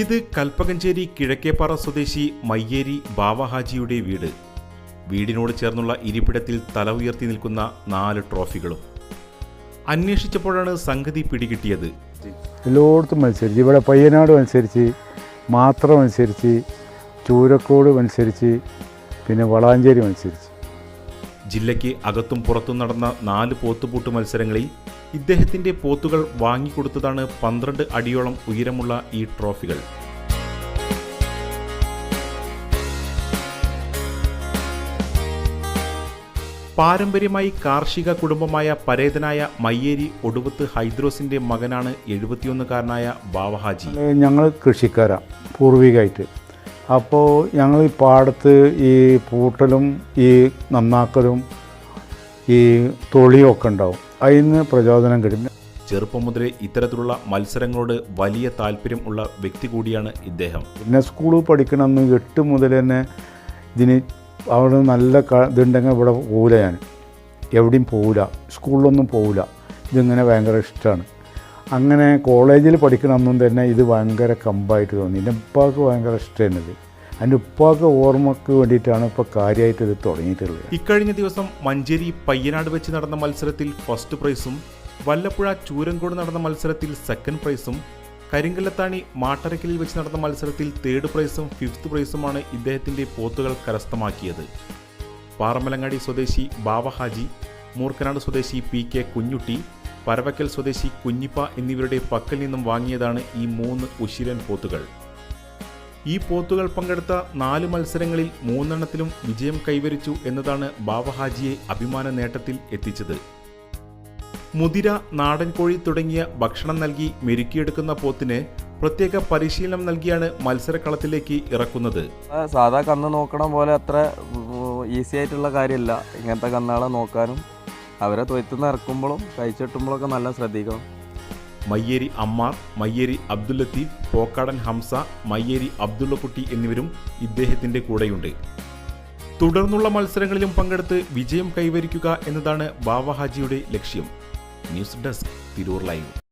ഇത് കൽപ്പകഞ്ചേരി കിഴക്കേപ്പാറ സ്വദേശി മയ്യേരി ബാവഹാജിയുടെ വീട്. വീടിനോട് ചേർന്നുള്ള ഇരിപ്പിടത്തിൽ തല ഉയർത്തി നിൽക്കുന്ന നാല് ട്രോഫികളും. അന്വേഷിച്ചപ്പോഴാണ് സംഗതി പിടികിട്ടിയത്. എല്ലായിടത്തും മത്സരിച്ച്. ഇവിടെ പയ്യനാട് മത്സരിച്ച് മാത്രം മത്സരിച്ച് ചൂരക്കോട് മത്സരിച്ച് പിന്നെ വളാഞ്ചേരി മത്സരിച്ച്. ജില്ലയ്ക്ക് അകത്തും പുറത്തും നടന്ന നാല് പോത്തുപൂട്ട് മത്സരങ്ങളിൽ ഇദ്ദേഹത്തിന്റെ പോത്തുകൾ വാങ്ങിക്കൊടുത്തതാണ് പന്ത്രണ്ട് അടിയോളം ഉയരമുള്ള ഈ ട്രോഫികൾ. പാരമ്പര്യമായി കാർഷിക കുടുംബമായ പരേതനായ മയ്യേരി ഒടുവത്ത് ഹൈദ്രോസിന്റെ മകനാണ് എഴുപത്തിയൊന്നുകാരനായ ബാവഹാജി. ഞങ്ങൾ കൃഷിക്കാരാണ് പൂർവികമായിട്ട് അപ്പോൾ ഞങ്ങൾ ഈ പാടത്ത് ഈ പൂട്ടലും ഈ നന്നാക്കലും ഈ തൊളിയും ഒക്കെ ഉണ്ടാവും. അതിന് പ്രചോദനം കിട്ടും ചെറുപ്പം മുതലേ ഇത്തരത്തിലുള്ള മത്സരങ്ങളോട് വലിയ താല്പര്യം ഉള്ള വ്യക്തി കൂടിയാണ് ഇദ്ദേഹം. പിന്നെ സ്കൂളിൽ പഠിക്കണമെന്ന് എട്ട് മുതൽ തന്നെ ഇതിന് അവിടെ നല്ല ഇതുണ്ടെങ്കിൽ ഇവിടെ പോവില്ല ഞാൻ. എവിടെയും പോവില്ല. സ്കൂളിലൊന്നും പോവില്ല. ഇതിങ്ങനെ ഭയങ്കര ഇഷ്ടമാണ്. അങ്ങനെ കോളേജിൽ പഠിക്കണമെന്നും തന്നെ ഇത് ഭയങ്കര കമ്പായിട്ട് തോന്നി. എന്റെ ഉപ്പാക്ക് ഭയങ്കര ഇഷ്ടമാണ് ഇത് അതിന്റെ ഉപ്പാക്ക് ഓർമ്മക്ക് വേണ്ടിയിട്ടാണ് ഇപ്പോൾ കാര്യമായിട്ട് ഇത് തുടങ്ങിയിട്ടുള്ളത്. ഇക്കഴിഞ്ഞ ദിവസം മഞ്ചേരി പയ്യനാട് വെച്ച് നടന്ന മത്സരത്തിൽ ഫസ്റ്റ് പ്രൈസും വല്ലപ്പുഴ ചൂരങ്കോട് നടന്ന മത്സരത്തിൽ സെക്കൻഡ് പ്രൈസും കരിങ്കല്ലത്താണി മാട്ടരക്കലിൽ വെച്ച് നടന്ന മത്സരത്തിൽ തേർഡ് പ്രൈസും ഫിഫ്ത്ത് പ്രൈസുമാണ് ഇദ്ദേഹത്തിന്റെ പോത്തുകൾ കരസ്ഥമാക്കിയത്. പാറമലങ്ങാടി സ്വദേശി ബാവഹാജി മൂർക്കനാട് സ്വദേശി പി കെ കുഞ്ഞുട്ടി പരവക്കൽ സ്വദേശി കുഞ്ഞിപ്പ എന്നിവരുടെ പക്കൽ നിന്നും വാങ്ങിയതാണ് ഈ മൂന്ന് ഉശിരൻ പോത്തുകൾ. ഈ പോത്തുകൾ പങ്കെടുത്ത നാല് മത്സരങ്ങളിൽ മൂന്നെണ്ണത്തിലും വിജയം കൈവരിച്ചു എന്നതാണ് ബാവഹാജിയെ അഭിമാന നേട്ടത്തിൽ എത്തിച്ചത്. മുതിര നാടൻ കോഴി തുടങ്ങിയ ഭക്ഷണം നൽകി മെരുക്കിയെടുക്കുന്ന പോത്തിന് പ്രത്യേക പരിശീലനം നൽകിയാണ് മത്സരക്കളത്തിലേക്ക് ഇറക്കുന്നത്. സാധാ കന്ന് നോക്കണം പോലെ അത്ര ഈസി ആയിട്ടുള്ള കാര്യമല്ല. ഇങ്ങനത്തെ കന്നാളെ നോക്കാനും അവരെ തൊയ്ത്തുനിന്ന് ഇറക്കുമ്പോഴും കഴിച്ചെട്ടുമ്പോഴൊക്കെ നല്ല ശ്രദ്ധിക്കണം. മയ്യേരി അമ്മാർ മയ്യേരി അബ്ദുൽ ലത്തീഫ് പോക്കാടൻ ഹംസ മയ്യേരി അബ്ദുള്ളക്കുട്ടി എന്നിവരും ഇദ്ദേഹത്തിന്റെ കൂടെയുണ്ട്. തുടർന്നുള്ള മത്സരങ്ങളിലും പങ്കെടുത്ത് വിജയം കൈവരിക്കുക എന്നതാണ് ബാവഹാജിയുടെ ലക്ഷ്യം. News desk Tirur live.